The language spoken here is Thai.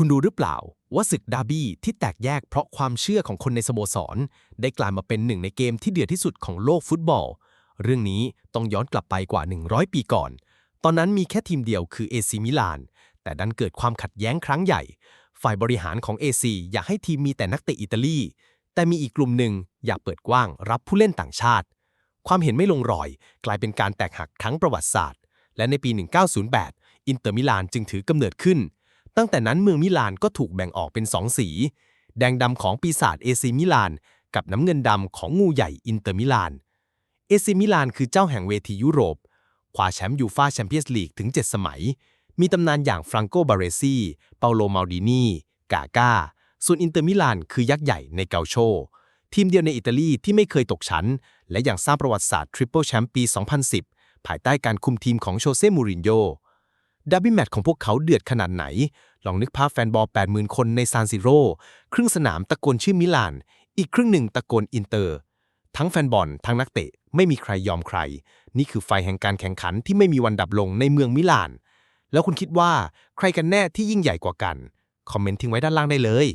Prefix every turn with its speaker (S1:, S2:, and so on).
S1: คุณรู้หรือเปล่าว่าศึกดาร์บี้ที่แตกแยกเพราะความเชื่อของคนในสโมสร ได้กลายมาเป็นหนึ่งในเกมที่เดือดที่สุดของโลกฟุตบอล เรื่องนี้ต้องย้อนกลับไปกว่า 100 ปีก่อน ตอนนั้นมีแค่ทีมเดียวคือเอซีมิลาน แต่ดันเกิดความขัดแย้งครั้งใหญ่ ฝ่ายบริหารของเอซีอยากให้ทีมมีแต่นักเตะอิตาลี แต่มีอีกกลุ่มหนึ่งอยากเปิดกว้างรับผู้เล่นต่างชาติ ความเห็นไม่ลงรอย กลายเป็นการแตกหักครั้งประวัติศาสตร์ และในปี 1908 อินเตอร์มิลานจึงถือกำเนิดขึ้น ตั้งแต่นั้นเมืองมิลานก็ถูกแบ่งออกเป็นสองสี แดงดำของปีศาจเอซีมิลาน กับน้ำเงินดำของงูใหญ่อินเตอร์มิลาน เอซีมิลานคือเจ้าแห่งเวทียุโรปคว้าแชมป์ยูฟาแชมเปี้ยนส์ลีกถึง 7 สมัย มีตำนานอย่างฟรังโกบาเรซีเปาโลมาลดินีกาก้า ส่วนอินเตอร์มิลานคือยักษ์ใหญ่ในเกาโช ทีมเดียวในอิตาลีที่ไม่เคยตกชั้น และยังสร้างประวัติศาสตร์ทริปเปิลแชมป์ปี 2010 ภายใต้การคุมทีมของโชเซ่ มูรินโญ่ ดับบี้แมตช์ของพวกเขาเดือดขนาดไหน ลองนึกภาพแฟนบอล 80,000 คนในซานซิโร่ครึ่งสนามตะโกนชื่อมิลาน อีกครึ่งหนึ่งตะโกนอินเตอร์ ทั้งแฟนบอล ทั้งนักเตะ ไม่มีใครยอมใคร นี่คือไฟแห่งการแข่งขันที่ไม่มีวันดับลงในเมืองมิลาน แล้วคุณคิดว่าใครกันแน่ที่ยิ่งใหญ่กว่ากัน คอมเมนต์ทิ้งไว้ด้านล่างได้เลย